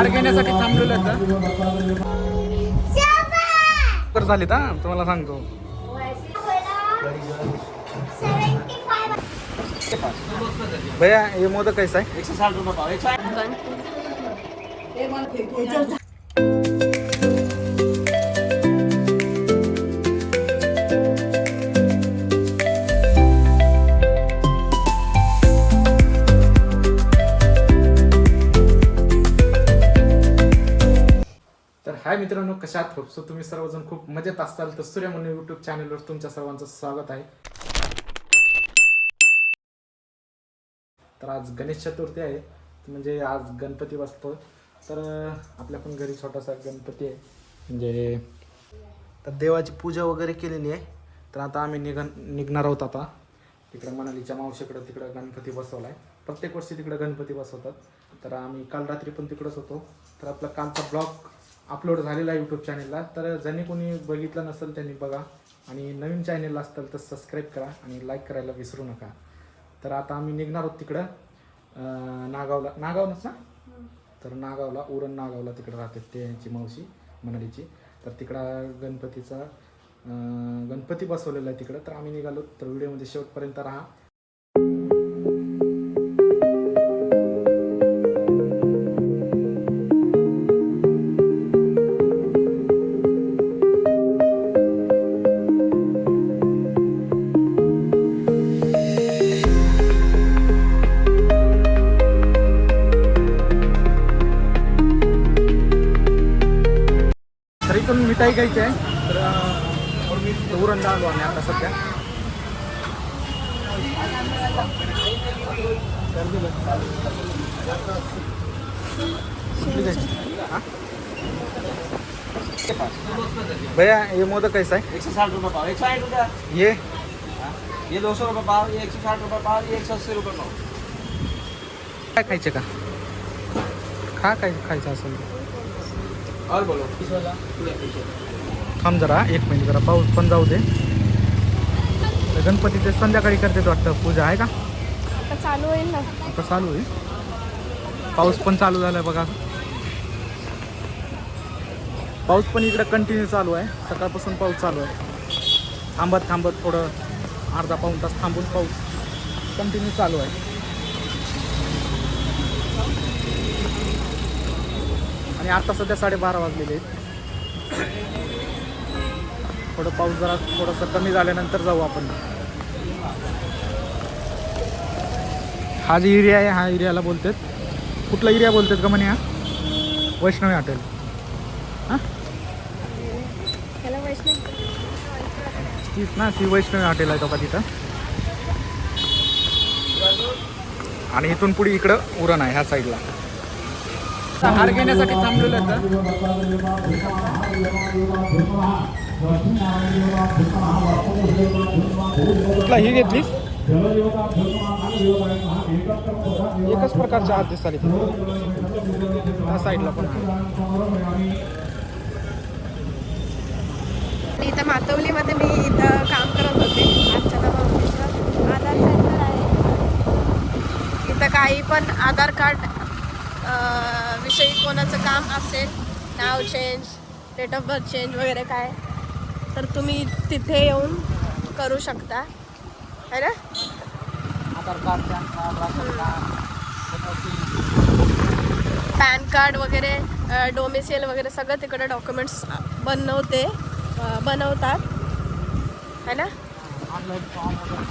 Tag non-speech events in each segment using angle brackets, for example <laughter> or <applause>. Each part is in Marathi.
हार घेण्यासाठी थांबलेलो तर झाली का तुम्हाला सांगतो. भैया हे मोदक कैसा आहे? एकशे साठ रुपये मित्रांनो कशात होपसो तुम्ही सर्वजण खूप मजेत असाल. तर सूर्य म्हणून युट्यूब चॅनलवर तुमच्या सर्वांचं स्वागत आहे. तर आज गणेश चतुर्थी आहे. म्हणजे आज गणपती बसतो तर आपल्या पण घरी छोटासा गणपती आहे. म्हणजे तर देवाची पूजा वगैरे केलेली आहे. तर आता आम्ही निघ निघणार आहोत आता. तिकडं मनालीच्या मावशीकडं तिकडं गणपती बसवला आहे प्रत्येक वर्षी तिकडं गणपती बसवतात. तर आम्ही काल रात्री पण तिकडंच होतो. तर आपला कालचा ब्लॉग अपलोड झालेला आहे यूट्यूब चॅनेलला तर ज्यांनी कोणी बघितलं नसेल त्यांनी बघा. आणि नवीन चॅनेल असतील तर सबस्क्राईब करा आणि लाईक करायला विसरू नका. तर आता आम्ही निघणार आहोत तिकडं. नागावला नागावनच ना? तर नागावला उरण नागावला तिकडं राहते त्यांची मावशी मनालीची. तर तिकडं गणपतीचा गणपती बसवलेला आहे तिकडं. तर आम्ही निघालो. तर व्हिडिओमध्ये शेवटपर्यंत राहा. इथून मिठाई घ्यायची आहे तर मी उरण आलो आम्ही आता सध्या? हा? भैया ये मोदक कैसा है एकशे साठ रुपये पाव एकशे साठ रुपये ये ये दो सौ रुपये पाव ये एकशे साठ रुपये पाव ये एकशे अस्सी रुपये पाव काय खायचे का खा काय खायचं असेल. और बोलो। थांब जरा एक मिनिट जरा पाऊस पण जाऊ दे. तर गणपतीचे संध्याकाळी करते वाटतं पूजा आहे का? आता चालू होईल ना. आता चालू आहे पाऊस पण चालू झालाय बघा. पाऊस पण इकडं कंटिन्यू चालू आहे. सकाळपासून पाऊस चालू आहे. थांबत थांबत थोडं अर्धा पाऊण तास थांबून पाऊस कंटिन्यू चालू आहे. आणि आता सध्या साडेबारा वाजलेले आहेत. थोडं पाऊस जरा थोडंसं कमी झाल्यानंतर जाऊ आपण. हा जो एरिया आहे हा एरियाला बोलतात. कुठला एरिया बोलतात का म्हणे हा वैष्णवी हॉटेल. हां? तीच ना ती वैष्णवी हॉटेल आहे तो का तिथं. आणि इथून पुढे इकडं उरण आहे ह्या साईडला. हार घेण्यासाठी थांबलेलो कुठला ही घेतलीस? एकच प्रकारचे हात दिसताले त्या साईडला पण. इथं मातवलीमध्ये मी इथं काम करत होते. आजच्या नावाचं आधार सेंटर आहे. इथं काही पण आधार कार्ड विषयी कोणाचं काम असेल नाव change date of birth change वगैरे काय तर तुम्ही तिथे येऊन करू शकता. है ना? पॅन कार्ड वगैरे डोमिसियल वगैरे सगळं तिकडे डॉक्युमेंट्स बनवते बनवतात. है ना? ऑनलाईन फॉर्म वगैरे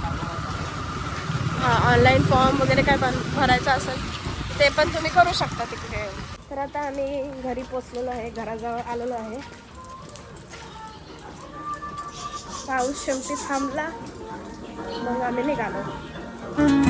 हां ऑनलाईन फॉर्म वगैरे काय बन भरायचं असेल ते पण तुम्ही करू शकता तिकडे तर आता आम्ही घरी पोचलेलो आहे घराजवळ आलेलो आहे. पाऊस शेवटी थांबला मग आम्ही निघालो.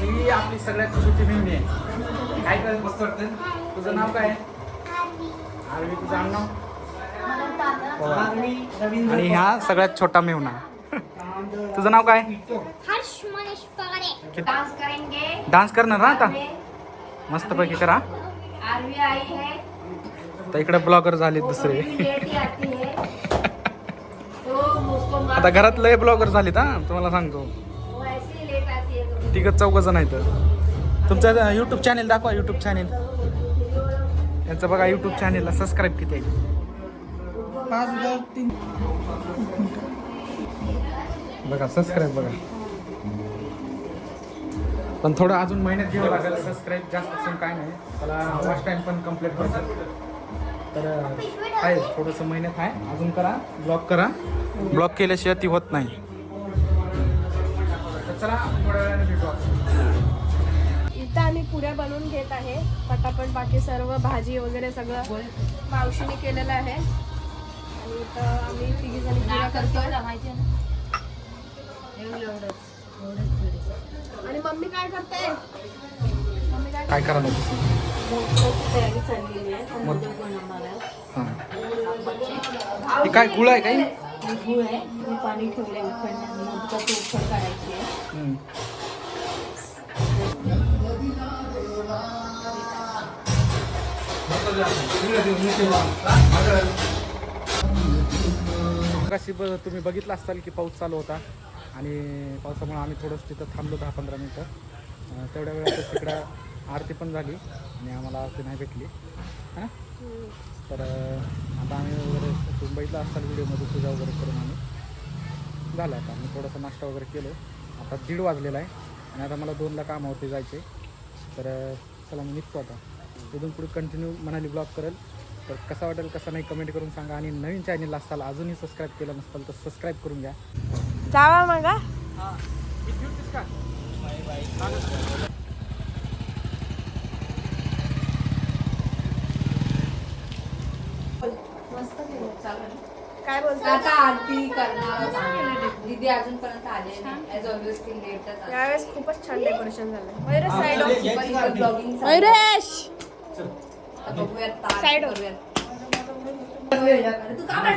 ही आपली सगळ्यात छोटी मेहणी आहे. काय करत मस्त वाटतं? तुझं नाव काय आरवी तुझं आडनाव? आणि ह्या सगळ्यात छोटा मेहुणा. तुझं नाव काय? डान्स करणार ना आता? मस्त पैकी करा. तर इकडे ब्लॉगर झाले दुसरे. आता घरात लय ब्लॉगर झालेत हा? तुम्हाला सांगतो. तिघं जण आहेत. तुमचं यूट्यूब चॅनेल दाखवा यूट्यूब चॅनेल यांचं बघा यूट्यूब चॅनेलला सबस्क्राईब किती आहे. बघा सबस्क्राईब बघा. पण थोडं अजून महिन्यात घ्यावं लागेल. सबस्क्राईब जास्त असून काय नाही. त्याला वॉच टाईम पण कंप्लीट व्हायचं तर आहे थोडंसं महिन्यात आहे. अजून करा ब्लॉक करा. ब्लॉक केल्याशिवाय ती होत नाही. तर चला थोड्या वेळाने भेटू आपण. इथं आम्ही पुऱ्या बनवून घेत आहे. पटापट बाकी सर्व भाजी वगैरे सगळं मावशीने केलेलं आहे. आणि इथं आम्ही तिघी जणी पुऱ्या करतोय. आणि मम्मी काय करते? मम्मी काय काय करायला तयारी चाललेली आहे मोदक बनवणार आहे हां काय गुळ आहे काही? गूळ आहे. पाणी मोदकाची उकड काढायची आहे. हम्म. मगाशी ब तुम्ही बघितलं असाल की पाऊस चालू होता आणि पावसामुळे आम्ही थोडंसं तिथं थांबलो दहा पंधरा मिनटं. तेवढ्या वेळातच तिकडं आरती पण झाली आणि आम्हाला आरती नाही भेटली. हां? तर आता आम्ही वगैरे तुम्ही बघितलं असाल व्हिडिओमध्ये पूजा वगैरे करून आम्ही झालं आता. मी थोडासा नाश्ता वगैरे केलो. आता दीड वाजलेला आहे आणि आता मला दोनला कामावरती जायचं तर चला मी निघतो आता. तिथून पुढे कंटिन्यू मनाली ब्लॉग करेल. तर कसा वाटेल कसा नाही कमेंट करून सांगा. आणि नवीन चॅनल असाल अजूनही सबस्क्राईब केलं नसताल तर सबस्क्राईब करून घ्या. जावा मग काय बोलतो? आता आरती करणार. दीदी अजूनपर्यंत आले नाही. ऍज ऑलवेज ती लेटच यावेळेस खूपच छान डेकोरेशन झालं. वैरे साईड ब्लॉगिंग वैरेश बघूयात तार Side वर. करूयात. तू का काय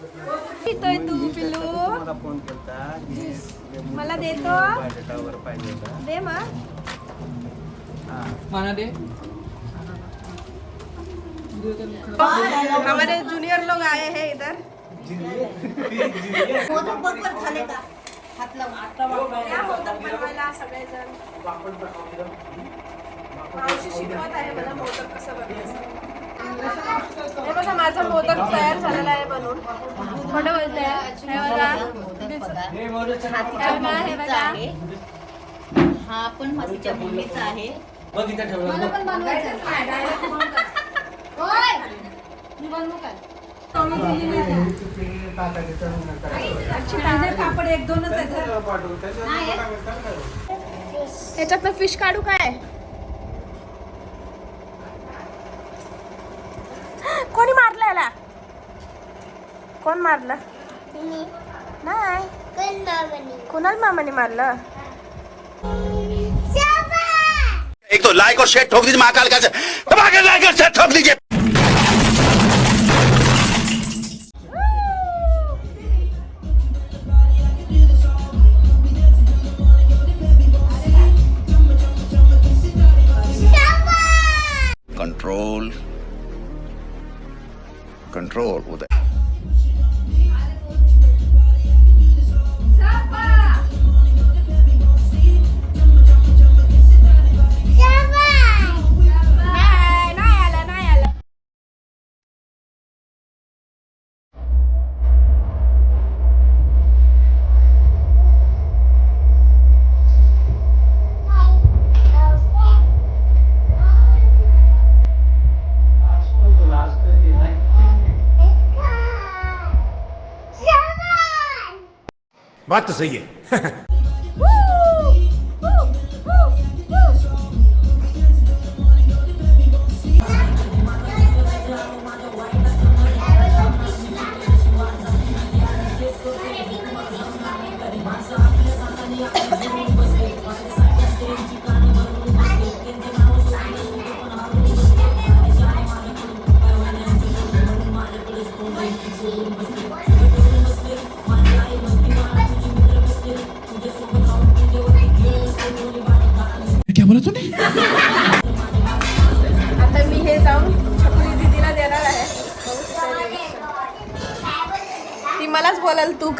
पितोय तू पिलू फोन केला मला देतो. पाहिजे होता. दे हमारे जूनियर लोग आए हैं इधर. सगळेजण? शिकवत आहे मला मोदक कसं बनवायचं? हे बघा माझा मोदक तयार झालेला आहे बनवून. खोटं बोलते हे बघा. हे बघा हे बघा. हा पण मातीच्या भूमीचा आहे. बघ इथं ठेवलं मला पण बनवायचं होय मी बनवू काय? आहेत. ह्याच्यातनं फिश काढू काय? कोण मारलं नाही कुणाल मामाने मारलं एक तो लाइक और शेयर ठोक दीजिए महाकाल का दबा के लाइक और शेयर ठोक दीजिए बात तो <laughs>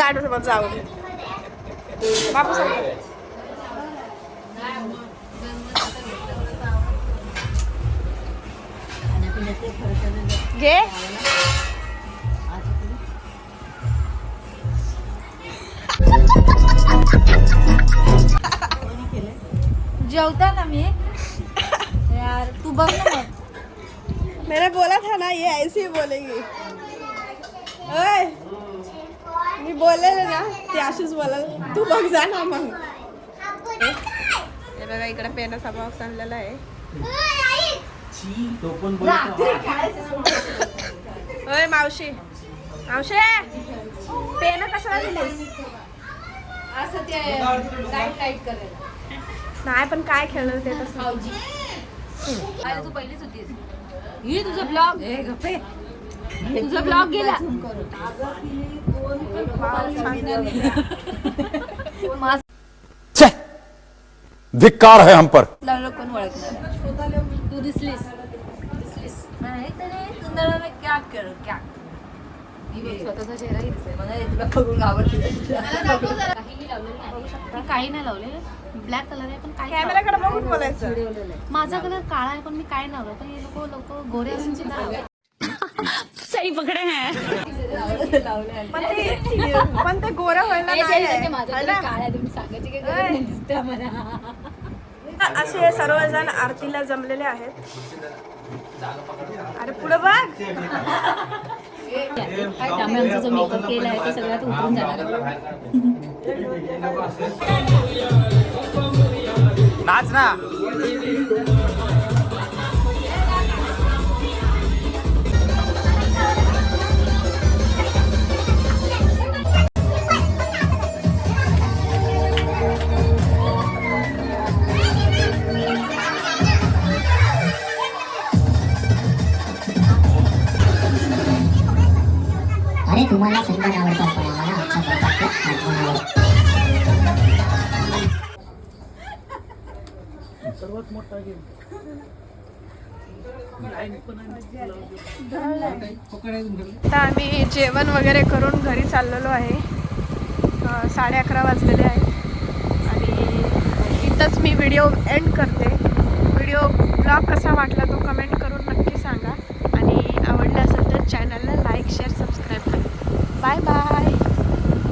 बोलाल तू काढ मग जाऊन बापू सांग. घे. जेवता ना मी. यार तू बघ ना मग. मैंने बोला था ना ये ऐसे ही बोलेगी. ओए मी बोललेले ना ते अशीच बोलाल. तू बघ जा ना मग. हे बघा इकडे पेनाचा बॉक्स आणलेला आहे. ओय मावशी. मावशी पेन कशाला दिलीस? असं ते लाइट लाइट करायला नाही पण काय खेळलं ते तसं? अरे तू पहिलीच होतीस. ही तुझा ब्लॉग हे गप्पे. तुझा ब्लॉग गेला. धिक्कार है हम पर। लावलं कोण ओळखणार? तू दिसलीस। दिसलीस. नाही तर नाही सुंदर क्या कर? क्या स्वतःचा चेहरा दिसतोय मला तुला बघून आवडते. काही नाही लावले ब्लॅक कलर आहे पण काही कॅमेराकडे बघून बोलायचं. माझा कलर काळा आहे पण मी काय लावलं. पण हे लोक लोक गोरे असून सुद्धा सही पकडे हैं. पण ते पण ते गोरा व्हायला नाही आहे. है ना? काळ्या तुम्ही सांगायची काय गरज नाही दिसते आम्हाला असे हे सर्वजण आरतीला जमलेले आहेत अरे पुढे बघ त्यामुळे आमचा जो मेकअप केला आहे ते सगळ्यात उतरून जाणार. नाच ना सर्वात मोठा गेम आता आम्ही जेवण वगैरे करून घरी चाललेलो आहे. साडे अकरा वाजलेले आहे. आणि इथंच मी व्हिडिओ एंड करते. व्हिडिओ ब्लॉग कसा वाटला तो कमेंट करून नक्की सांगा. आणि आवडला असेल तर चॅनलला लाईक शेअर सबस्क्राईब करा. Bye bye